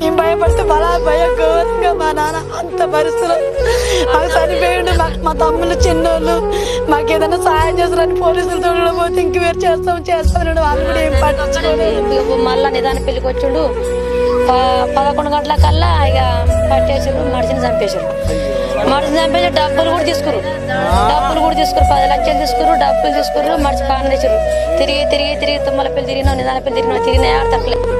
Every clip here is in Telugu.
మేము భయపడితే బలా భయం ఘోరంగా మా నాన్న అంత పరిస్థితులు. మాకు చనిపోయిండు మాకు మా తమ్ముళ్ళు చిన్నోళ్ళు. మాకు ఏదైనా సహాయం చేస్తారని పోలీసులతో కూడా పోతే ఇంక వేరు చేస్తాం చేస్తాం వాళ్ళు కూడా ఏం పట్టించుకోలేదు. మళ్ళా నిదాన పెళ్ళికి వచ్చిండు? పదకొండు గంటల కల్లా ఇక పట్టేసారు మడిచిని చంపేశారు మడిచిని చంపేసి డబ్బులు కూడా తీసుకురు. డబ్బులు కూడా తీసుకురు. పది లక్షలు తీసుకురు డబ్బులు తీసుకురు మడిచి పాన తెచ్చారు తిరిగి తిరిగి తిరిగి తుమ్మల పిల్లలు తిరిగినా నిదాన పిల్లలు తిరిగినా తిరిగినా ఆడ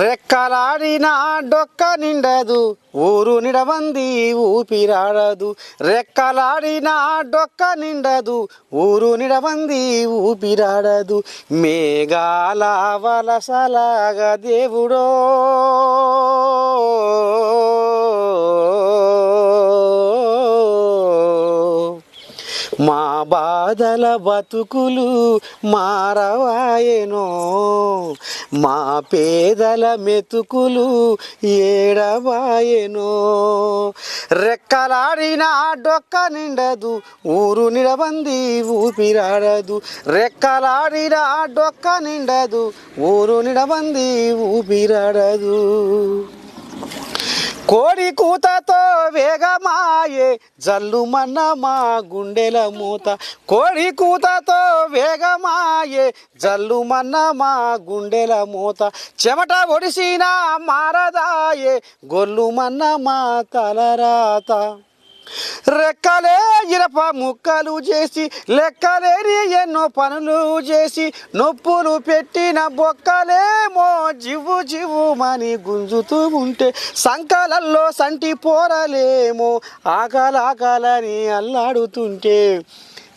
రెక్కలాడినా డొక్క నిండదు ఊరు నిడవంది ఊపిరాడదు. రెక్కలాడినా డొక్క నిండదు ఊరు నిడవంది ఊపిరాడదు. మేఘాల వలసలాగా దేవుడో. మా బాధల బతుకులు మారవాయెనో. మా పేదల మెతుకులు ఏడవాయెనో. రెక్కలాడిన డొక్క నిండదు ఊరు నిడబంది ఊపిరాడదు. రెక్కలాడిన డొక్క నిండదు ఊరు నిడబంది ఊపిరాడదు. కోడి కూతతో వేగమాయే జల్లుమన్న మా గుండెల మూత. కోడి కూతతో వేగమాయే జల్లుమన్న మా గుండెల మూత. చెమట ఒడిసిన మారదాయే గొల్లుమన్న మా తలరాత. రెక్కలే ఇరప ముక్కలు చేసి లెక్కలేని ఎన్నో పనులు చేసి నొప్పులు పెట్టిన బొక్కలేమో జివ్వు జివ్వుమని గుంజుతూ ఉంటే సంకలల్లో సంటి పోరలేమో ఆకలాకలని అల్లాడుతుంటే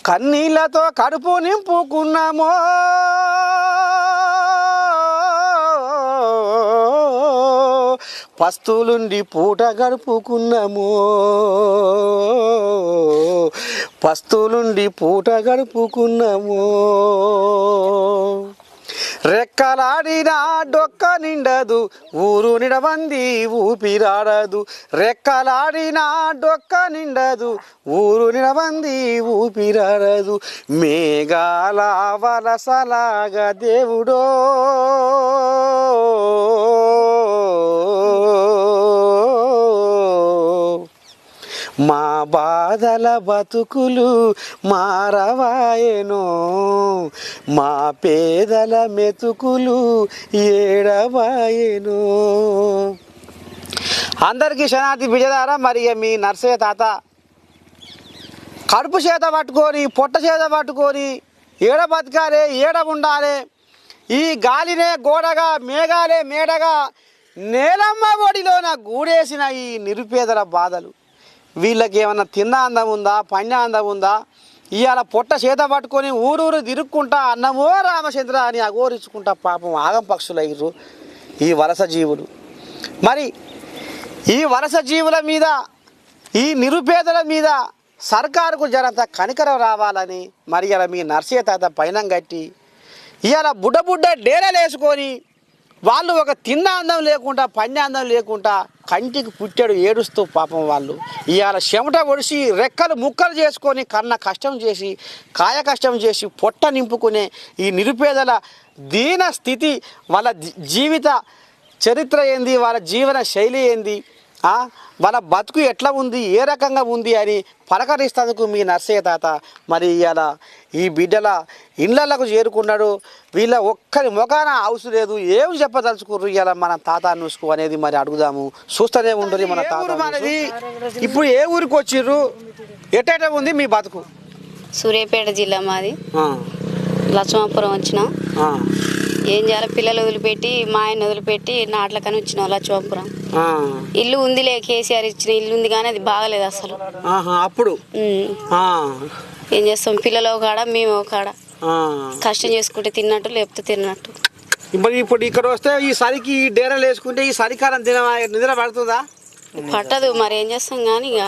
కన్నీళ్ళతో కడుపు నింపుకున్నామో. పస్తులుండి పూట గడుపుకున్నాము. పస్తులుండి పూట గడుపుకున్నాము. రెక్కలాడిన డొక్క నిండదు ఊరు నిడవంది ఊపిరాడదు. రెక్కలాడిన డొక్క నిండదు ఊరు నిడవంది ఊపిరాడదు. మేఘాల వలసలాగా దేవుడో. మా బాధల బతుకులు మారవాయెను. మా పేదల మెతుకులు ఏడవాయెనో. అందరికీ శనార్థి బిజదారా మరి మీ నర్సయ్య తాత. కడుపు చేత పట్టుకొని పొట్ట చేత పట్టుకొని ఏడ బతకాలే ఏడ ఉండాలి. ఈ గాలినే గోడగా మేఘాలే మేడగా నేలమ్మ ఒడిలోన గూడేసిన ఈ నిరుపేదల బాధలు. వీళ్ళకి ఏమన్నా తిన్న అందం ఉందా పన్న అందం ఉందా? ఇవాళ పొట్ట చేత పట్టుకొని ఊరూరు తిరుక్కుంటా అన్నమో రామచంద్ర అని అఘోరించుకుంటా పాపం ఆగం పక్షులు ఈ వలస జీవులు. మరి ఈ వలస జీవుల మీద ఈ నిరుపేదల మీద సర్కారుకు జరంత కనికరం రావాలని మరి ఇలా మీ నర్సయ్య తాత పైనం కట్టి ఇవాళ బుడ్డ బుడ్డ డేరలేసుకొని వాళ్ళు ఒక తిన్న అందం లేకుండా పన్నె అందం లేకుండా కంటికి పుట్టాడు ఏడుస్తూ పాపం వాళ్ళు. ఇవాళ చెమట ఒడిసి రెక్కలు ముక్కలు చేసుకొని కన్న కష్టం చేసి కాయ కష్టం చేసి పొట్ట నింపుకునే ఈ నిరుపేదల దీన స్థితి వాళ్ళ జీవిత చరిత్ర ఏంది వాళ్ళ జీవన శైలి ఏంది వాళ్ళ బతుకు ఎట్లా ఉంది? ఏ రకంగా ఉంది అని పలకరిస్తందుకు మీ నర్సయ్య తాత మరి ఇవాళ ఈ బిడ్డల ఇళ్ళకు చేరుకున్నాడు. వీళ్ళ ఒక్కరి ముఖాన హౌస్ లేదు. ఏం చెప్పదలుచుకుర్రు ఇవాళ మన తాత నుసుకు అనేది మరి అడుగుదాము. చూస్తూనే ఉంటుంది మన తాత మనది ఇప్పుడు ఏ ఊరికి వచ్చిర్రు? ఎట్ట ఉంది మీ బతుకు? సూర్యాపేట జిల్లా మాది. లక్ష్మాపురం వచ్చినాం. ఏం చేయాలి పిల్లలు వదిలిపెట్టి మా ఆయన వదిలిపెట్టి నాట్లకని వచ్చినాం లక్ష్మాపురం ఆ. ఇల్లు ఉందిలే కేసీఆర్ ఇచ్చిన ఇల్లు ఉంది కానీ అది బాగలేదు అసలు. ఆహా, అప్పుడు? ఏం చేస్తాం? పిల్లలు ఒక కాడ మేము ఒక కాడ. కష్టం చేసుకుంటే తిన్నట్టు లేకపోతే తిన్నట్టు. మరి ఇప్పుడు ఇక్కడ వస్తే ఈ సరికి ఈ డేరలు వేసుకుంటే ఈ సరికాలం తిన నిద్ర పడుతుందా? పట్టదు మరి ఏం చేస్తాం కానీ ఇక.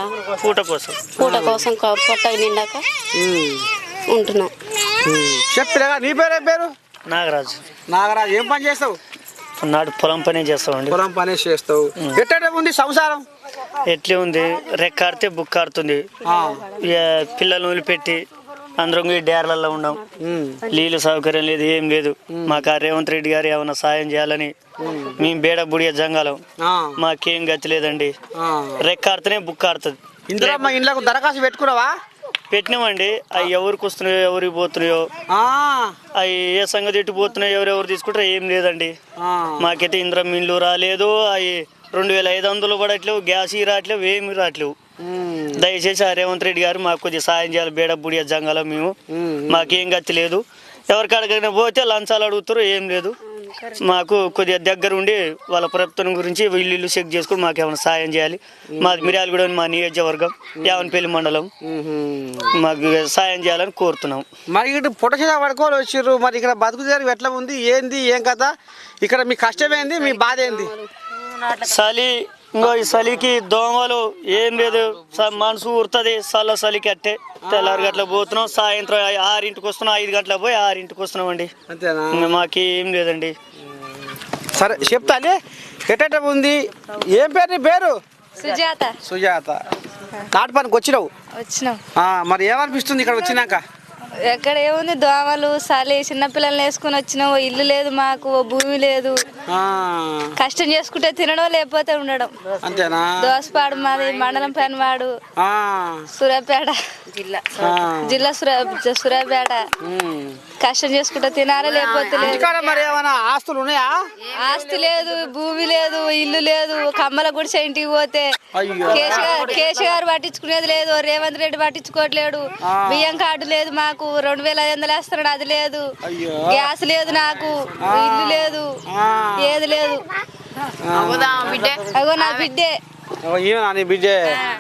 పూట కోసం. పూట కోసం పొట్ట నిండాక. ఉంటున్నాం. చెప్పినగా నీ పేరు ఏం పేరు? నాగరాజు. నాగరాజు ఏం పని చేస్తావు? నాటు పొలం పనే చేస్తామండి. పొలం పని చేస్తావు. ఎట్ట ఉంది సంసారం? ఎట్లే ఉంది రెక్కాడితే బుక్ ఆడుతుంది. పిల్లల్ని వదిలిపెట్టి అందరం డేర్లలో ఉన్నాం. నీళ్ళు సౌకర్యం లేదు ఏం లేదు. మాకు రేవంత్ రెడ్డి గారు ఏమైనా సాయం చేయాలని మేము బేడ బుడియ జంగాలం. మాకేం గతి లేదండి. రెక్కాడితేనే బుక్ ఆడుతుంది. ఇందులో మా ఇండ్లకు దరఖాస్తు పెట్టుకున్నావా? పెట్టినామండి. అవి ఎవరికి వస్తున్నాయో ఎవరికి పోతున్నాయో. అవి ఏ సంగతి ఎటు పోతున్నాయో ఎవరెవరు తీసుకుంటారో ఏం లేదండి. మాకైతే ఇంద్రం మిల్లు రాలేదు అవి రెండు వేల ఐదు వందలు పడట్లేవు గ్యాస్ రావట్లేవు ఏమి రావట్లేవు. దయచేసి ఆ రేవంత్ రెడ్డి గారు మాకు కొద్దిగా సాయం చేయాలి బేడ బుడియ జంగాలో మేము. మాకేం గతి లేదు. ఎవరికి అడగైనా పోతే లంచాలు అడుగుతారు ఏం లేదు. మాకు కొద్దిగా దగ్గర ఉండి వాళ్ళ ప్రభుత్వం గురించి ఇల్లు ఇల్లు చెక్ చేసుకుని మాకు ఏమైనా సాయం చేయాలి. మాది మిర్యాలగూడ మా నియోజకవర్గం యావన్పల్లి మండలం. మాకు సాయం చేయాలని కోరుతున్నాం. మరి ఇటు పుట్టచేద పడుకోవాలి వచ్చిర్రు. మరి ఇక్కడ బతుకు ఎట్లా ఉంది? ఏంది? ఏం కథ? ఇక్కడ మీ కష్టం ఏంది? మీ బాధ ఏంది? చలి ఇంకో ఈ చలికి దోమలు ఏం లేదు. స- మనసు ఉరుతుంది. చల్ల చలికి అట్టే. తెల్లారి గంటలకు పోతున్నాం. సాయంత్రం ఆరింటికి వస్తున్నాం. ఐదు గంటలకు పోయి ఆరింటికి వస్తున్నాం అండి మాకేం లేదండి. సరే చెప్తానే ఎట్ట ఉంది? ఏం పేరు నీ పేరు? సుజాత. సుజాత. నాటు పనికి వచ్చినావు? వచ్చినాం. ఆ, మరి ఏమనిపిస్తుంది ఇక్కడ వచ్చినాక? ఎక్కడ ఏముంది? దోమలు చలి చిన్నపిల్లల్ని వేసుకుని వచ్చినాం ఓ ఇల్లు లేదు మాకు ఓ భూమి లేదు. కష్టం చేసుకుంటే తినడం లేకపోతే ఉండడం. అంతేనా? దోసపాడు మాది మండలం పెనవాడు. సూర్యాపేట. జిల్లా. జిల్లా సూర్యా సూర్యాపేట. కష్టం చేసుకుంటే తినాలి లేకపోతే లేదు. ఇంటికాడ మరి ఏమైనా ఆస్తులు ఉన్నాయా? ఆస్తి లేదు భూమి లేదు ఇల్లు లేదు కమ్మల గుడిసె ఇంటికి పోతే అయ్యో. కేసీఆర్ కేసీఆర్ పట్టించుకునేది లేదు రేవంత్ రెడ్డి పట్టించుకోవట్లేడు బియ్యం కార్డు లేదు మాకు రెండు వేల ఐదు వందలు వేస్తున్నాడు అది లేదు. అయ్యో. గ్యాస్ లేదు నాకు ఇల్లు లేదు ఆ. ఏది లేదు. అగో నా బిడ్డే. ఈమెనా నీ బిడ్డే?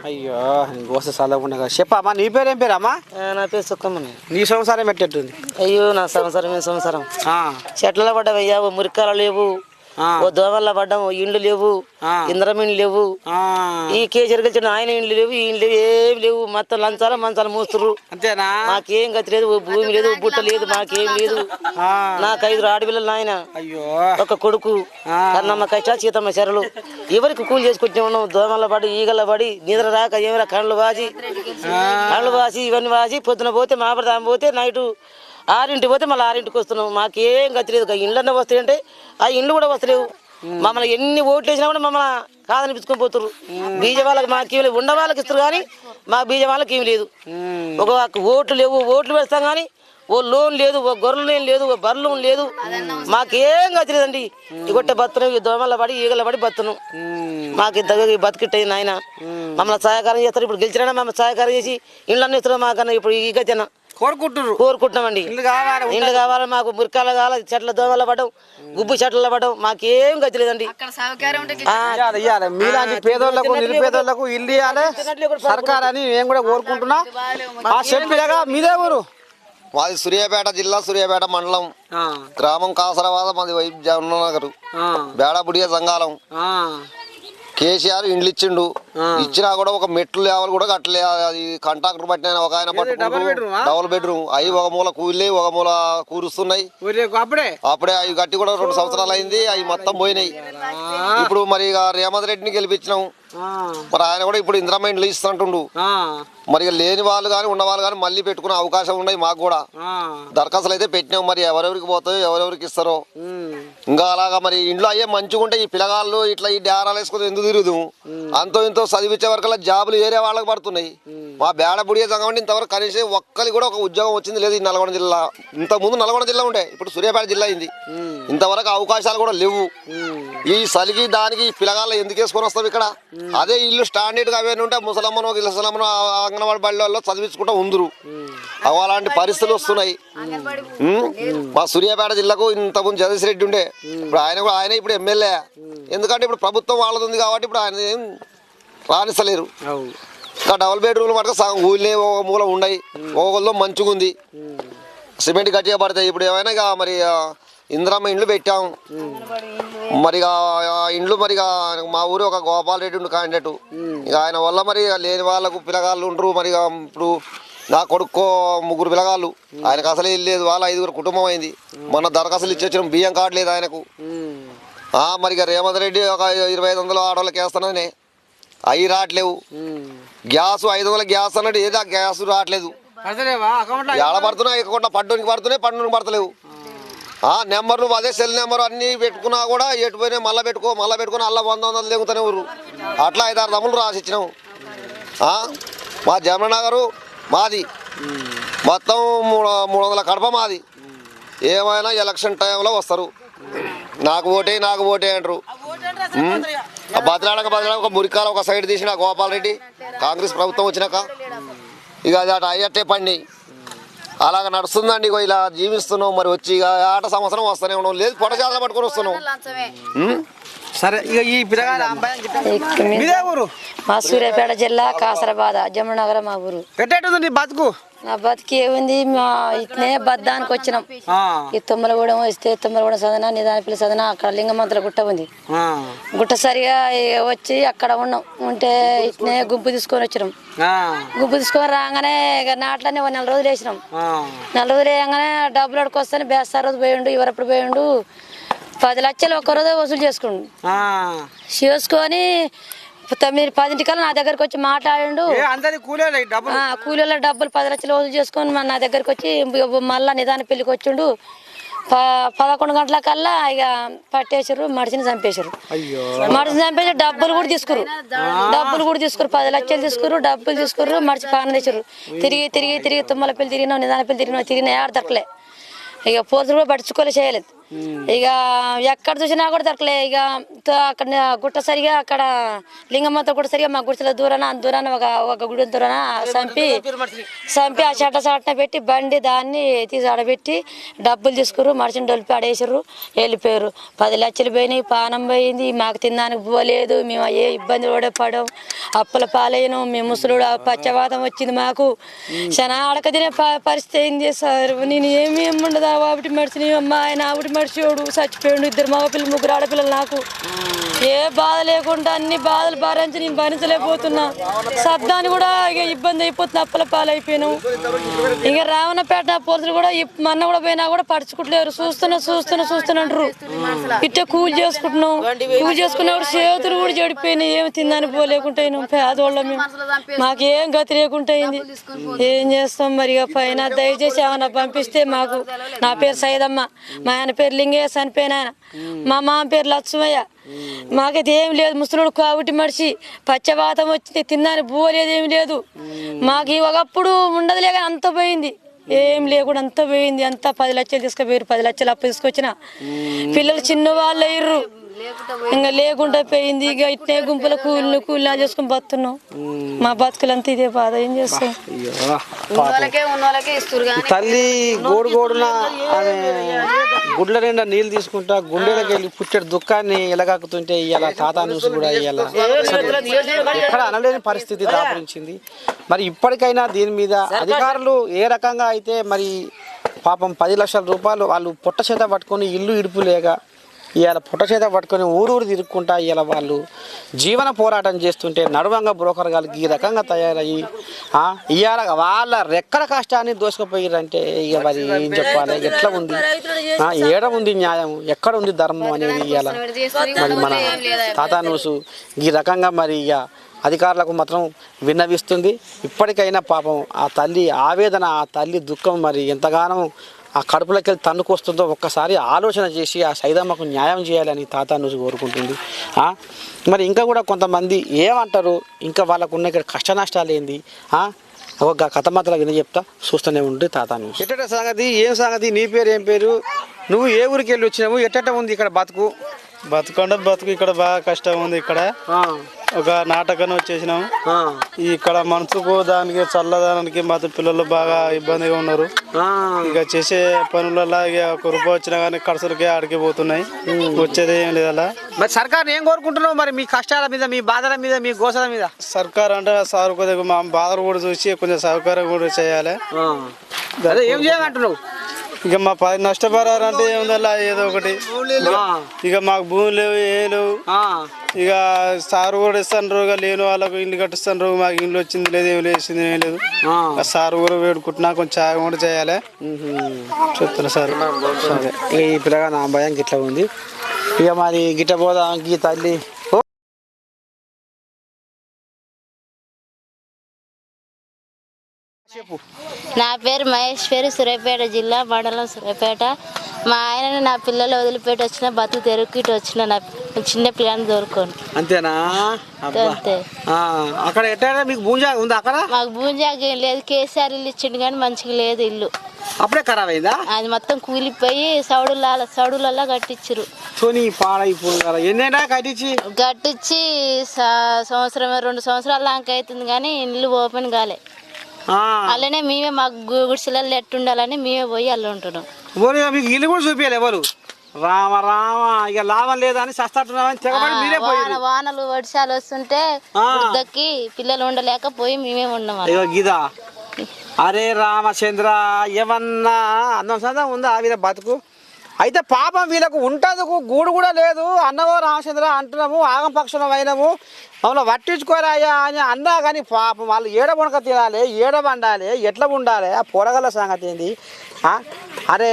అయ్యో వస్తే చదవకుండా చెప్పమ్మా నీ పేరు ఏం పేరమ్మా నా పేరు సుక్కమ్మని నీ సంసారం పెట్టేట్టుంది అయ్యో నా సంవత్సరం ఏ సంవత్సరం ఆ, చెట్లలో పడ్డావయ్యా ఓ మురికాలు లేవు. ఓ దోమల్లో పడ్డాం ఇండ్లు లేవు. ఇంద్రమిండ్లు లేవు. ఈ కేసీఆర్ గెలిచిన ఆయన ఇండ్లు లేవు ఈ ఇండ్లు లేవు ఏం లేవు. మొత్తం లంచాల మంచాలు మోస్తుర్రు. అంతేనా? మాకేం గతి లేదు ఓ భూమి లేదు బుట్ట లేదు మాకేం లేదు. నాకు ఐదు ఆడపిల్లలు నాయన. అయ్యో. ఒక కొడుకు. కన్నమ్మ కష్ట సీతమ్మ చెరలు. ఎవరికి కూలి చేసుకుంటే ఉన్నాం దోమల పడి ఈగల పడి నిద్ర రాక ఏమైనా కళ్ళు వాసి. కళ్ళు వాసి ఇవన్నీ వాసి పొద్దున పోతే మాపడదాం పోతే నైటు ఆరింటికి పోతే మళ్ళీ ఆరింటికి వస్తున్నాం. మాకేం గతి లేదు. ఇండ్లన్న వస్తాయంటే ఆ ఇండ్లు కూడా వస్తలేవు. మమ్మల్ని ఎన్ని ఓట్లు వేసినా కూడా మమ్మల్ని కాదనిపించుకొని పోతుర్రు. బీజ వాళ్ళకి మాకేం లేదు. ఉన్న వాళ్ళకి ఇస్తారు కానీ మా బీజ వాళ్ళకి ఏం లేదు ఒక ఓట్లు లేవు. ఓట్లు వేస్తాం కానీ ఓ లోన్ లేదు. ఓ గొర్రెలు లేదు. ఓ బర్రెలు లేదు. మాకేం గతి లేదండి. ఇగొట్టే బతున్నాం ఈ దోమల పడి ఈగల పడి బతున్నాం మాకు ఇంత బతికిట్టయి నాయన. మమ్మల్ని సహాయకారం చేస్తారు. ఇప్పుడు గెలిచినా మమ్మల్ని సహాయకారం చేసి ఇళ్ళన్నీ ఇస్తారు మాకన్నా. ఇప్పుడు ఈ గతిన కోరుకుంటున్నారు. కోరుకుంటున్నామండి. ఇల్లు కావాలి ఇల్లు కావాలి మాకు మురికాలు కావాలి చెట్ల దోమల పడడం గుబ్బు చెట్ల పడడం మాకేం గతి లేదండి. ఆ, ఇయ్యాలి, ఇయ్యాలి. మీలాంటి పేదోళ్ళకు నిరుపేదోళ్ళకు ఇల్లు ఇవ్వాలి సర్కార్ అని నేను కూడా కోరుకుంటున్నా. ఆ చెప్పిలాగా మీదే ఊరు. మాది సూర్యాపేట జిల్లా సూర్యాపేట మండలం. ఆ, గ్రామం కాసరవాద మాది వైపు జగన్నగర్ ఆ, బేడబుడియ సంఘాలం. ఆ, కేసీఆర్ ఇండ్లు ఇచ్చిండు. ఇచ్చినా కూడా ఒక మెట్లు లేవలు కూడా కట్టలే. అది కాంట్రాక్టర్ పట్టిన ఒక ఆయన డబుల్ పట్టుకుంటూ బెడ్రూమా? డబుల్ బెడ్రూమ్ అవి ఒక మూల కూలి ఒక మూల కూరుస్తున్నాయి. అప్పుడే? అప్పుడే అవి గట్టి కూడా రెండు సంవత్సరాలు అయింది అవి మొత్తం పోయినాయి. ఇప్పుడు మరి రేవంత్ రెడ్డిని గెలిపించినాం. మరి ఆయన కూడా ఇప్పుడు ఇందిరమ్మ ఇండ్లు ఇస్తుంటుండు మరి లేని వాళ్ళు కానీ ఉన్న వాళ్ళు కానీ మళ్ళీ పెట్టుకునే అవకాశం ఉన్నాయి మాకు కూడా. దరఖాస్తులు అయితే పెట్టినాం మరి ఎవరెవరికి పోతాయో ఎవరెవరికి ఇస్తారో. ఇంకా అలాగా మరి ఇంట్లో అయ్యే మంచిగా ఉంటే ఈ పిల్లగాళ్ళు ఇట్లా ఈ డేరాలు వేసుకుని ఎందుకు తిరుగుదు అంతో ఇంతో చదివించే వరకు జాబులు ఏరే వాళ్ళకి పడుతున్నాయి. మా బేడబుడియ సంఘం ఇంతవరకు కనీసం ఒక్కరికి కూడా ఒక ఉద్యోగం వచ్చింది లేదు ఈ నల్గొండ జిల్లా. ఇంత ముందు నల్గొండ జిల్లా ఉండే ఇప్పుడు సూర్యాపేట జిల్లా అయింది. ఇంతవరకు అవకాశాలు కూడా లేవు. ఈ సలికి దానికి పిల్లగాళ్ళు ఎందుకు వేసుకొని వస్తాం ఇక్కడ? అదే ఇల్లు స్టాండర్డ్గా అవన్నీ ఉంటే ముసలమ్మను గిలసలమ్మను అంగన్వాడి బళ్ళల్లో చదివించుకుంటూ ఉందరు. అలాంటి పరిస్థితులు వస్తున్నాయి. మా సూర్యాపేట జిల్లాకు ఇంతకుముందు జగదీష్ రెడ్డి ఉండే. ఇప్పుడు ఆయన కూడా ఆయన ఇప్పుడు ఎమ్మెల్యే. ఎందుకంటే ఇప్పుడు ప్రభుత్వం వాళ్ళది ఉంది కాబట్టి ఇప్పుడు ఆయన అవు. ఇంకా డబుల్ బెడ్రూమ్లు మటుకు సగం ఊళ్ళే ఒక మూల ఉన్నాయి. ఒకళ్ళు మంచిగా ఉంది సిమెంట్ గట్టిగా పడతాయి ఇప్పుడు ఏమైనా ఇక మరి ఇందిరమ్మ ఇండ్లు పెట్టాం. మరి ఇండ్లు మరి మా ఊరు ఒక గోపాల్ రెడ్డి ఉండు క్యాండిడేట్ ఇక ఆయన వల్ల మరి లేని వాళ్ళకు పిల్లగాళ్ళు ఉండరు. మరి ఇప్పుడు నా కొడుకో ముగ్గురు పిల్లగాళ్ళు. ఆయనకు అసలు లేదు. వాళ్ళ ఐదుగురు కుటుంబం అయింది. మొన్న దరఖాస్తులు ఇచ్చి బియ్యం కార్డు లేదు ఆయనకు. మరి రేవంత్ రెడ్డి ఒక ఇరవై ఐదు వందలు ఆడవాళ్ళకి వేస్తానని. అవి రావట్లేవు. గ్యాస్ ఐదు వందల గ్యాస్ అన్నట్టు ఏదో ఆ గ్యాస్ రావట్లేదు. ఎడ పడుతున్నాయి ఎక్కడ పడ్డానికి పడుతున్నాయి పన్నునికి పడతలేవు. ఆ నెంబర్లు అదే సెల్ నెంబర్ అన్ని పెట్టుకున్నా కూడా ఎటు పోయినాయి మళ్ళీ పెట్టుకో మళ్ళీ పెట్టుకుని అల్ల వంద వందలు దిగుతూనే ఊరు. అట్లా ఐదారు తమ్ములు రాసి ఇచ్చినాం. ఆ, మా జమనగరు మాది. మొత్తం మూడు మూడు వందల కడప మాది. ఏమైనా ఎలక్షన్ టైంలో వస్తారు. నాకు ఓటే నాకు ఓటే అంటారు. ఆ బదలాడక బదలాడక ఒక మురికాల ఒక సైడ్ తీసిన గోపాల్ రెడ్డి. కాంగ్రెస్ ప్రభుత్వం వచ్చినాక. ఇక అది అటు అయ్యట్టే పండి అలాగ నడుస్తుందండి ఇగో ఇలా జీవిస్తున్నాం. మరి వచ్చి ఇక ఆట సంవత్సరం వస్తూనే ఉన్నాం. లేదు పొట చేత పట్టుకొని వస్తున్నాం. సరే ఇక ఈ పిల్లగాడు ఆ అబ్బాయి అని చెప్పాను ఇక్కడ మీద- మీదే ఊరు? మా సూర్యాపేట జిల్లా కాసరబాద జమునగరం మా ఊరు. ఎట్టేటుంది నీ బతుకు? నా బతికి ఏముంది? మా ఇట్నే బద్దానికి వచ్చినాం. ఈ తుమ్మలగూడెం వస్తే తుమ్మలగూడెం సదన నిదానపల్లి సదన అక్కడ లింగమంతుల గుట్ట ఉంది. గుట్ట సరిగా వచ్చి అక్కడ ఉన్నాం. ఉంటే ఇట్నే గుంపు తీసుకొని వచ్చినాం. గుంపు తీసుకొని రాగానే ఇక నాట్లనే ఒక నెల రోజులు వేసినాం. నెల రోజులు వేయగానే డబ్బులు అడుకొస్తానే బేస్తారు రోజు పోయిండు ఎవరప్పుడు పోయిండు. పది లక్షలు ఒక్క రోజే వసూలు చేసుకుండు. చేసుకొని తొమ్మిది పదింటికల్లా నా దగ్గరకు వచ్చి మాట్లాడిండు. కూలీలే డబ్బులు. కూలీల పది లక్షలు వసూలు చేసుకొని నా దగ్గరకు వచ్చి మళ్ళా నిదాన పెళ్ళికి వచ్చిండు. పదకొండు గంటలకల్లా ఇక పట్టేసారు మడిచిని చంపేశారు మడిచిని చంపేసి డబ్బులు కూడా తీసుకురు డబ్బులు కూడా తీసుకురు పది లక్షలు తీసుకురు డబ్బులు తీసుకురు మడిచి పాన తెచ్చారు తిరిగి తిరిగి తిరిగి తుమ్మల పెళ్ళి తిరిగినాం నిదాన పెళ్ళి తిరిగినాం తిరిగిన ఏడ దొరకలే. ఇక పోలీసులు కూడా పట్టించుకోలే చేయలేదు. ఇక ఎక్కడ చూసినా కూడా దొరకలే. ఇక అక్కడ గుట్ట సరిగా అక్కడ లింగమ్మతో కూడా సరిగా మా గుడిసెల దూరాన అంత దూరాన ఒక ఒక గుడి దూరాన చంపి చంపి ఆ చెట్ట చాటన పెట్టి బండి దాన్ని తీసి ఆడబెట్టి డబ్బులు తీసుకురు మనిషిని డొలిపి ఆడేసారు వెళ్ళిపోయారు. పది లక్షలు పోయినాయి పానం పోయింది. మాకు తినడానికి పోలేదు మేము ఏ ఇబ్బంది కూడా పడం అప్పుల పాలయ్యను మేము ముసలుడు పచ్చవాదం వచ్చింది మాకు. చాలా అడక తినే ప- పరిస్థితి అయింది సార్ నేను ఏమి ఉండదు ఆ ఆవిటి మడిచి అమ్మ ఆయన ఆవిటి మడిచివాడు చచ్చిపోయాడు ఇద్దరు మా పిల్లలు ముగ్గురు ఆడపిల్లలు నాకు. ఏ బాధ లేకుండా అన్ని బాధలు భరించి నేను భరించలేకపోతున్నా. శబ్దాన్ని కూడా ఇక ఇబ్బంది అయిపోతుంది అప్పల పాలైపోయినాం. ఇక రావణపేట పోలీసులు కూడా ఇప్- మొన్న కూడా పోయినా కూడా పడుచుకుంటలేరు చూస్తున్నా చూస్తున్నా చూస్తున్నారు ఇట్టే కూలి చేసుకుంటున్నాం. కూలి చేసుకున్నప్పుడు చేతులు కూడా చెడిపోయినాయి. ఏమి తిందని పోలేకుంటే పేదోళ్ళం మేము. మాకేం గతి లేకుండా అయింది. ఏం చేస్తాం మరి ఇక పైన? దయచేసి ఏమన్నా పంపిస్తే మాకు నా పేరు సైదమ్మ. మా ఆయన పేరు లింగయ్య అని ఆయన. మా మామ పేరు లక్ష్మయ్య. మాకైతే ఏం లేదు ముసలుడు కాబట్టి మడిచి పచ్చవాతం వచ్చింది తిన్నాను పోలేదు ఏం లేదు. మాకు ఒకప్పుడు ఉండదులే కానీ అంత పోయింది. ఏం లేకుండా అంత పోయింది. అంతా పది లక్షలు తీసుకుపోయారు పది లక్షలు అప్పు తీసుకొచ్చిన. పిల్లలు చిన్న వాళ్ళు అయ్యారు ఇంకా లేకుండా పోయింది. ఇక ఇట్నే గుంపుల కూలిని కూలినా చేసుకుని బతున్నాం. మా బతుకులంతా ఇదే బాధ. ఏం చేస్తాం? తల్లి గోడు గోడున ఆమె గుడ్ల నిండా నీళ్ళు తీసుకుంటా గుండెలకు వెళ్ళి పుట్టెడు దుఃఖాన్ని ఎలగాకుతుంటే ఇవాళ తాత న్యూస్ కూడా ఎక్కడ అనలేని పరిస్థితి దాపురించింది. మరి ఇప్పటికైనా దీని మీద అధికారులు ఏ రకంగా అయితే మరి పాపం పది లక్షల రూపాయలు వాళ్ళు పొట్ట చేత పట్టుకొని ఇల్లు ఇడుపు లేక ఇవాళ పుట్ట చేత పట్టుకొని ఊరూరు తిరుక్కుంటా ఇవాళ వాళ్ళు జీవన పోరాటం చేస్తుంటే నడువంగా బ్రోకర్ గారికి ఈ రకంగా తయారయ్యి ఇవాళ వాళ్ళ రెక్కల కష్టాన్ని దోసుకుపోయారంటే ఇక మరి ఏం చెప్పాలి? ఎట్లా ఉంది? ఏడ ఉంది న్యాయం ఎక్కడ ఉంది ధర్మం అనేది ఇవాళ? మరి మన తాతా న్యూస్ ఈ రకంగా మరి ఇక అధికారులకు మాత్రం విన్నవిస్తుంది. ఇప్పటికైనా పాపం ఆ తల్లి ఆవేదన ఆ తల్లి దుఃఖం మరి ఎంతగానో ఆ కడుపులోకి వెళ్ళి తన్నుకొస్తుందో ఒక్కసారి ఆలోచన చేసి ఆ సైదమ్మకు న్యాయం చేయాలని తాత నువ్వు కోరుకుంటుంది. ఆ? మరి ఇంకా కూడా కొంతమంది ఏమంటారు? ఇంకా వాళ్ళకు ఉన్న ఇక్కడ కష్ట నష్టాలు ఏంది? ఆ? ఒక కథ మాత్రం విని చెప్తా. చూస్తూనే ఉండి తాత నువ్వు ఎట్ట సంగతి? ఏం సంగతి? నీ పేరు ఏం పేరు? నువ్వు ఏ ఊరికి వెళ్ళి వచ్చినావు? ఎట్ట ఉంది ఇక్కడ బతుకు? బతుకంటే బతుకు ఇక్కడ బాగా కష్టం ఉంది ఇక్కడ. ఒక నాటకాన్ని వచ్చేసినాం ఇక్కడ మనసుకు దానికి చల్లదానికి మాత్రం పిల్లలు బాగా ఇబ్బందిగా ఉన్నారు. ఇక చేసే పనులలో ఇక ఒక రూపాయి వచ్చినా కానీ ఖర్చులకే ఆడికి పోతున్నాయి. వచ్చేది ఏం లేదు అలా. మరి సర్కార్ ఏం కోరుకుంటున్నావు మరి? మీ కష్టాల మీద మీ బాధల మీద మీ గోసల మీద? సర్కార్ అంటే సార్ కొద్దిగా మా బాధలు కూడా చూసి కొంచెం సౌకర్యం కూడా చేయాలి. అదే ఏం చేయాలంటున్నావు ఇక మా పది నష్టపరారు అంటే ఏముందల్లా ఏదో ఒకటి. ఇక మాకు భూమి లేవు ఏ లేవు. ఇక సారు కూడా ఇస్తాను లేని వాళ్ళకు ఇల్లు కట్టిస్తాను మాకు ఇల్లు వచ్చింది లేదు ఏమి లేచింది ఏం లేదు. సారు కూడా వేడుకుంటున్నా కొంచెం త్యాగం కూడా చేయాలి. చెప్తున్నా సార్. సరే. ఈ పిల్లగా నా భయం ఇట్లా ఉంది. ఇక మరి గిట్ట పోదాం గీ తల్లి. చెప్పు. నా పేరు మహేశ్వరి సూర్యాపేట జిల్లా మండలం సూర్యాపేట. మా ఆయన నా పిల్లలు వదిలిపెట్టి వచ్చిన బతుకు తెరుక్కిటి వచ్చిన నా చిన్న పిల్లని దొరుకుని. అంతేనా? అంతే. అక్కడ ఎట్లా మీకు భూజా ఉందా అక్కడ? మాకు భూంజాగ ఏం లేదు. కేసీఆర్ ఇల్లు ఇచ్చిండు కానీ మంచిగా లేదు ఇల్లు. అప్పుడే ఖరాబ్ అయిందా? అది మొత్తం కూలిపోయి సౌడుల సౌడులలో కట్టించారు సోని పాడైపోయింది ఎన్నేనా కట్టించి? కట్టించి సంవత్సరం రెండు సంవత్సరాల దాకా అవుతుంది కానీ ఇల్లు ఓపెన్ కాలే. అలానే మేమే గు- గుడిసెలలో ఎట్టుండాలని మేమే పోయి అల్ల ఉంటున్నాం. ఓరి మీకు ఇల్లు కూడా చూపించాలి ఎవరు? రామ రామ ఇక లాభం లేదని సస్తాటున్నామని తెగబడి మీరే వాన వానలు వర్షాలు వస్తుంటే. వృద్ధకి పిల్లలు ఉండలేక పోయి మేమే ఉన్నాం గిదా అరే రామచంద్ర ఏమన్నా అందం సందం ఉందా వీళ్ళ బతుకు? అయితే పాపం వీళ్ళకు ఉంటందుకు గూడు కూడా లేదు. అన్నవో రామచంద్ర అంటున్నాము ఆగం పక్షులం అయినాము. మమ్మల్ని పట్టించుకోరాయా అని అన్నా కానీ పాపం వాళ్ళు ఏడ వణక తినాలి ఏడ వండాలి ఎట్లా ఉండాలి? ఆ పొరగల సంగతి ఏంది? అరే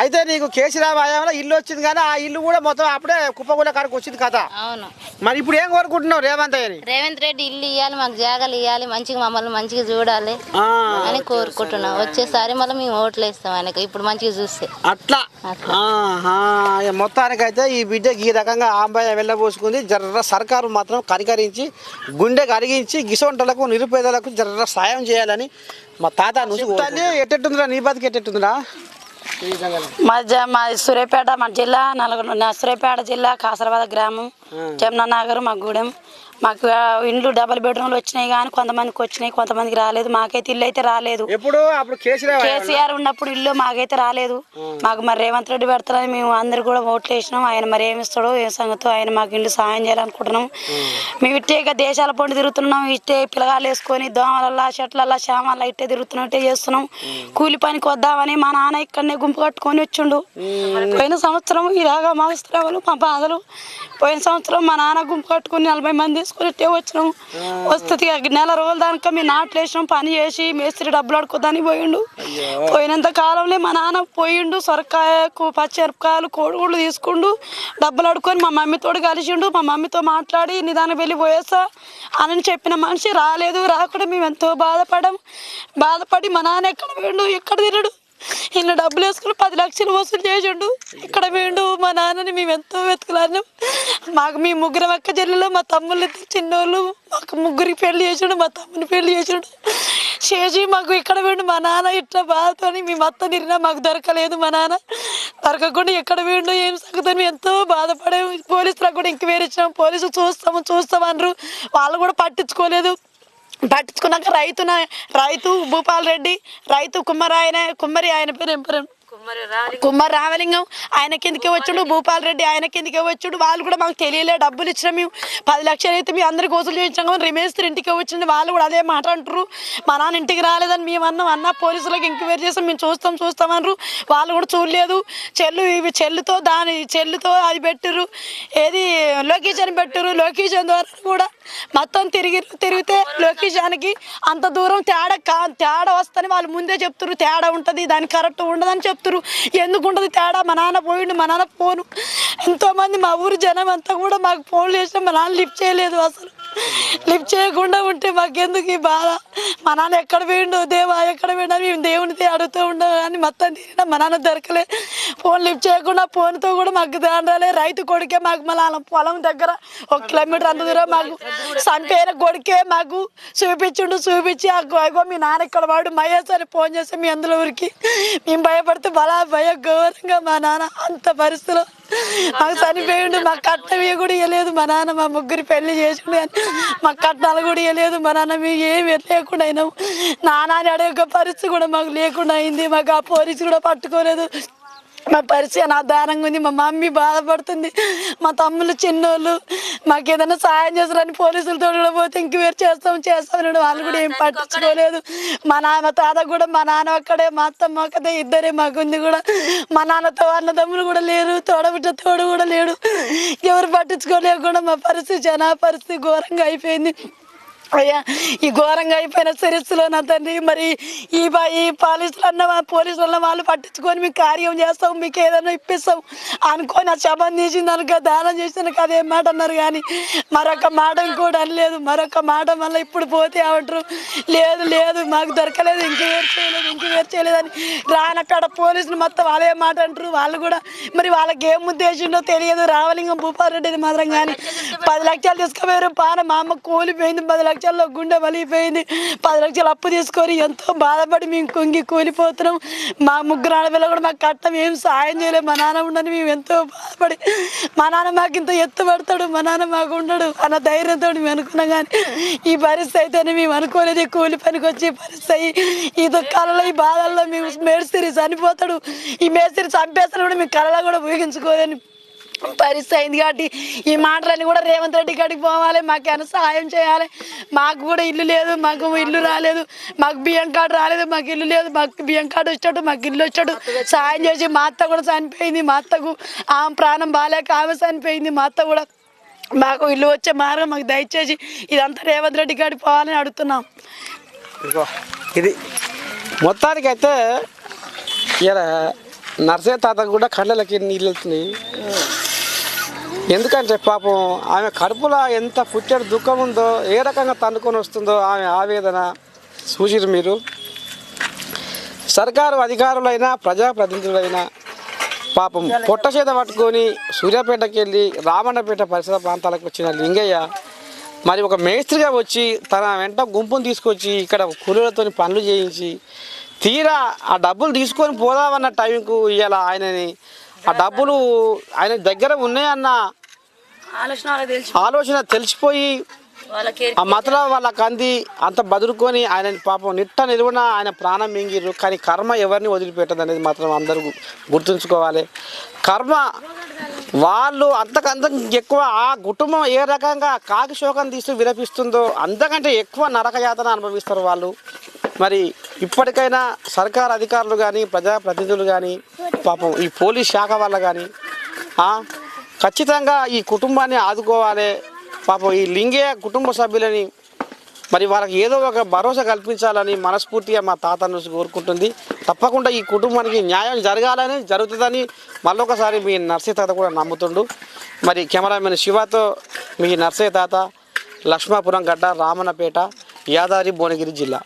అయితే నీకు కేసీరావు హయాంలో ఇల్లు వచ్చింది కానీ ఆ ఇల్లు కూడా మొత్తం అప్పుడే కుప్పగూడ కాడికి వచ్చింది కథ. అవును. మరి ఇప్పుడు ఏం కోరుకుంటున్నావు రేవంత్ అయ్యని? రేవంత్ రెడ్డి ఇల్లు ఇవ్వాలి మాకు జాగాలు ఇవ్వాలి మంచిగా మమ్మల్ని మంచిగా చూడాలి అని కోరుకుంటున్నాం. వచ్చేసారి మళ్ళీ మేము ఓట్లు వేస్తాం ఆయనకు ఇప్పుడు మంచిగా చూస్తే. అట్లా? మొత్తానికైతే ఈ బిడ్డ ఈ రకంగా ఆంబాయ వెళ్ళబోసుకుంది. జర్ర సర్కారు మాత్రం కనికరించి గుండె కరిగించి గిసొంటలకు నిరుపేదలకు జర్ర సాయం చేయాలని మా తాత నుంచి ఎట్టెట్టుందిరా నీ బతికి ఎట్టెట్టుందిరా? మా మా సూర్యాపేట మా జిల్లా నల్గొండ నా సూర్యాపేట జిల్లా కాసరవాద గ్రామం జమునా నగర్ మా గూడెం. మాకు ఇండ్లు డబల్ బెడ్రూమ్లు వచ్చినాయి కానీ కొంతమందికి వచ్చినాయి కొంతమందికి రాలేదు. మాకైతే ఇల్లు అయితే రాలేదు. ఎప్పుడు అప్పుడు కేసీరావు కేసీఆర్ ఉన్నప్పుడు ఇల్లు మాకైతే రాలేదు. మాకు మరి రేవంత్ రెడ్డి పెడతారని మేము అందరు కూడా ఓట్లు వేసినాం. ఆయన మరి ఏమి ఇస్తాడో ఏ సంగతో ఆయన మాకు ఇల్లు సాయం చేయాలనుకుంటున్నాం. మేము ఇట్టే ఇక దేశాల పొండి తిరుగుతున్నాం. ఇట్టే పిల్లగాలు వేసుకొని దోమలల్లా చెట్లల్లా శ్యామల్లా ఇట్టే తిరుగుతున్నాం ఇట్టే చేస్తున్నాం కూలి పనికి వద్దామని మా నాన్న ఇక్కడనే గుంపు కట్టుకొని వచ్చిండు. పోయిన సంవత్సరం ఇలాగా మా మా బాధలు. పోయిన సంవత్సరం మా నాన్న గుంపు కట్టుకుని నలభై మంది ఇట్టే వచ్చినాం. వస్తుంది నెల రోజుల దానిక మేము నాట్లు వేసినాం పని చేసి మేస్త్రి డబ్బులు అడుకోదానికి పోయిండు. పోయినంత కాలంలో మా నాన్న పోయిండు సొరకాయకు పచ్చిమిరపకాయలు కోడిగుళ్ళు తీసుకుండు డబ్బులు అడుకొని మా మమ్మీతో కలిసిండు మా మమ్మీతో మాట్లాడి నిదానం వెళ్ళి పోయేస్తా అని చెప్పిన మనిషి రాలేదు రాకుండా మేము ఎంతో బాధపడాం. బాధపడి మా నాన్న ఎక్కడ పోయిండు ఎక్కడ తినడు ఇన్ని డబ్బులు వేసుకుని పది లక్షలు వసూలు చేసిండు. ఇక్కడ పోయిండు మా నాన్నని మేము ఎంతో వెతుకులాడినాం. మాకు మీ ముగ్గురు అక్క చెల్లెలు మా తమ్ముళ్ళు ఇద్దరు చిన్నోళ్ళు మాకు ముగ్గురికి పెళ్ళి చేసిండు మా తమ్ముని పెళ్ళి చేసిండు. చేసి మాకు ఇక్కడ పోయిండు మా నాన్న ఇట్లా బాధతోని మేము అత్త తిరిగినా మాకు దొరకలేదు మా నాన్న. దొరకకుండా ఎక్కడ పోయిండు ఏం సంగతి ఎంతో బాధపడే పోలీసులకు కూడా ఎంక్వైరీ ఇచ్చినాం. పోలీసులు చూస్తాము చూస్తామన్నారు వాళ్ళు కూడా పట్టించుకోలేదు. పట్టించుకున్నాక రైతు రైతు భూపాల్ రెడ్డి రైతు కుమ్మరి ఆయన కుమ్మరి ఆయన పేరు ఏం పేరు? కుమ్మరి రామలింగం ఆయన కిందకే వచ్చాడు భూపాల్ రెడ్డి ఆయన కిందకే వచ్చాడు. వాళ్ళు కూడా మాకు తెలియలే డబ్బులు ఇచ్చిన మేము. పది లక్షలు అయితే మీ అందరికి వసూలు చేయించాం కానీ రిమేస్త్రి ఇంటికి వచ్చింది వాళ్ళు కూడా అదే మాట అంటారు మా నాన్న ఇంటికి రాలేదని మేము అన్నాం. అన్న పోలీసులకు ఎంక్వైరీ చేస్తాం మేము చూస్తాం చూస్తామన్నారు వాళ్ళు కూడా చూడలేదు. చెల్లు ఇవి చెల్లుతో దాని చెల్లుతో అది పెట్టిర్రు. ఏది లొకేషన్ పెట్టిర్రు. లొకేషన్ ద్వారా కూడా మొత్తం తిరిగి తిరిగితే లొకేషన్కి అంత దూరం తేడా కా తేడా వస్తని వాళ్ళు ముందే చెప్తున్నారు తేడా ఉంటుంది దాని కరెక్ట్ ఉండదని చెప్తారు ఎందుకు ఉంటుంది తేడా? మా నాన్న పోయిండు మా నాన్న ఫోను ఎంతోమంది మా ఊరు జనం అంతా కూడా మాకు ఫోన్లు చేసినా మా నాన్న లిఫ్ట్ చేయలేదు అసలు. లిఫ్ట్ చేయకుండా ఉంటే మాకెందుకు ఈ బాధ? మా నాన్న ఎక్కడ పోయిండు దేవా ఎక్కడ పోయినా మేము దేవునితో అడుగుతూ ఉండవు కానీ మొత్తం తిరిగినా మా నాన్న దొరకలే. ఫోన్ లిఫ్ట్ చేయకుండా ఫోన్తో కూడా మాకు దాండాలే. రైతు కొడుకే మాకు మళ్ళీ పొలం దగ్గర ఒక కిలోమీటర్ అంత దూరం మాకు చనిపోయిన కొడుకే మాకు చూపించుండు చూపించి అగో మీ నాన్న ఇక్కడ వాడు. మహేష్ సరే ఫోన్ చేస్తే మీ అందులో ఊరికి మేము భయపడితే బలా భయ ఘోరంగా మా నాన్న అంత పరిస్థితిలో మాకు చనిపోయిండు మాకు కట్నం కూడా ఇవ్వలేదు మా నాన్న మా ముగ్గురు పెళ్ళి చేసుకుని మాకు కట్నాలు కూడా ఇవ్వలేదు మా నాన్న మేము ఏమి లేకుండా అయినాము నాన్న అడిగే పరిస్థితి కూడా మాకు లేకుండా అయింది మాకు ఆ పోలీసు కూడా పట్టుకోలేదు. మా పరిచయం నా దారంగా ఉంది. మా మమ్మీ బాధపడుతుంది. మా తమ్ముళ్ళు చిన్నోళ్ళు. మాకు ఏదైనా సాయం చేస్తారని పోలీసులతో కూడా పోతే ఇంక్వైరీ చేస్తాం చేస్తాం అని వాళ్ళు కూడా ఏం పట్టించుకోలేదు. మా నాన్న తాత కూడా మా నాన్న ఒక్కడే మా అత్తమ్మ ఒక్కదే ఇద్దరే మాకుంది కూడా. మా నాన్నతో అన్నదమ్ములు కూడా లేరు. తోడబిడ్డ తోడు కూడా లేడు. ఎవరు పట్టించుకోలేకుండా మా పరిస్థితి జనా పరిస్థితి ఘోరంగా అయిపోయింది. అయ్యా ఈ ఘోరంగా అయిపోయిన చరిత్రలో నా తండ్రి మరి ఈ ఈ పోలీసులు అన్న పోలీసులు అన్న వాళ్ళు పట్టించుకొని మీకు కార్యం చేస్తాం మీకు ఏదైనా ఇప్పిస్తాం అనుకొని ఆ శబం తీసింది అనుక దానం చేసిన అదే మాట అన్నారు కానీ మరొక మాట కూడా అనలేదు. మరొక మాట మళ్ళీ ఇప్పుడు పోతే ఏమంటారు? లేదు లేదు మాకు దొరకలేదు ఇంక వేరు చేయలేదు ఇంక వేరు చేయలేదు అని రానక్కడ పోలీసులు మొత్తం అదే మాట అంటారు. వాళ్ళు కూడా మరి వాళ్ళకి ఏం ఉద్దేశంలో తెలియదు. రావలింగం భూపారెడ్డిది మాత్రం కానీ పది లక్షలు తీసుకుపోయారు. పాన మా అమ్మ కూలిపోయింది పది లక్షలు. లక్షల్లో గుండె వలిగిపోయింది పది లక్షలు అప్పు తీసుకొని ఎంతో బాధపడి మేము కుంగి కూలిపోతున్నాం. మా ముగ్గురు ఆడపిల్ల కూడా మాకు కట్టం ఏం సాయం చేయలేదు. మా నాన్న ఉండని మేము ఎంతో బాధపడి మా నాన్న మాకు ఇంత ఎత్తు పడతాడు మా నాన్న మాకు ఉండడు అన్న ధైర్యంతో మేము అనుకున్నాం కానీ ఈ పరిస్థితి అయితేనే మేము అనుకోలేదు. కూలి పనికి వచ్చి పరిస్థితి ఈ దుఃఖాలలో ఈ బాధల్లో మేము మేస్త్రి చనిపోతాడు. ఈ మేస్త్రి చంపేస్తాను కూడా మేము కళలో కూడా ఊహించుకోలేని పరిస్థితి అయింది కాబట్టి ఈ మాటలన్నీ కూడా రేవంత్ రెడ్డి కాడికి పోవాలి మాకు సహాయం చేయాలి. మాకు కూడా ఇల్లు లేదు మాకు ఇల్లు రాలేదు మాకు బియ్యం కార్డు రాలేదు మాకు ఇల్లు లేదు మాకు బియ్యం కార్డు వచ్చాడు మాకు ఇల్లు వచ్చాడు. సహాయం చేసి మా అత్త కూడా చనిపోయింది మా అత్తకు ఆమె ప్రాణం బాగాలేక ఆమె చనిపోయింది మా అత్త కూడా మాకు ఇల్లు వచ్చే మార్గం మాకు దయచేసి ఇదంతా రేవంత్ రెడ్డి కాడికి పోవాలని అడుగుతున్నాం. ఇదిగో ఇది మొత్తానికైతే ఇలా నర్సే తాతకు కూడా కళ్ళలకి నీళ్ళు వెళ్తున్నాయి. ఎందుకంటే పాపం ఆమె కడుపులో ఎంత పుట్టెడు దుఃఖం ఉందో ఏ రకంగా తన్నుకొని వస్తుందో ఆమె ఆవేదన చూసిరు మీరు. సర్కారు అధికారులైనా ప్రజాప్రతినిధులైనా పాపం పొట్ట చేత పట్టుకొని సూర్యాపేటకి వెళ్ళి రామన్నపేట పరిసర ప్రాంతాలకు వచ్చిన లింగయ్య మరి ఒక మేస్త్రిగా వచ్చి తన వెంట గుంపును తీసుకొచ్చి ఇక్కడ కూలీలతో పనులు చేయించి తీరా ఆ డబ్బులు తీసుకొని పోదామన్న టైంకు ఇవాళ ఆయనని ఆ డబ్బులు ఆయన దగ్గర ఉన్నాయన్న ఆలోచన తెలిసిపోయి ఆ మతలో వాళ్ళకి అంది అంత బదులుకొని ఆయన పాపం నిట్ట నిలువున ఆయన ప్రాణం మింగిర్రు. కానీ కర్మ ఎవరిని వదిలిపెట్టదు అనేది మాత్రం అందరూ గుర్తుంచుకోవాలి. కర్మ వాళ్ళు అంతకంత ఎక్కువ ఆ కుటుంబం ఏ రకంగా కాకి శోకం తీస్తూ విలపిస్తుందో అంతకంటే ఎక్కువ నరక యాతన అనుభవిస్తారు వాళ్ళు. మరి ఇప్పటికైనా సర్కార్ అధికారులు కానీ ప్రజాప్రతినిధులు కానీ పాపం ఈ పోలీస్ శాఖ వల్ల కానీ ఖచ్చితంగా ఈ కుటుంబాన్ని ఆదుకోవాలి. పాపం ఈ లింగే కుటుంబ సభ్యులని మరి వాళ్ళకి ఏదో ఒక భరోసా కల్పించాలని మనస్ఫూర్తిగా మా తాత నుంచి కోరుకుంటుంది. తప్పకుండా ఈ కుటుంబానికి న్యాయం జరగాలని జరుగుతుందని మళ్ళొకసారి మీ నర్సయ్య తాత కూడా నమ్ముతుండు. మరి కెమెరామెన్ శివతో మీ నర్సయ్య తాత లక్ష్మాపురం గడ్డ రామన్నపేట యాదాద్రి భువనగిరి జిల్లా.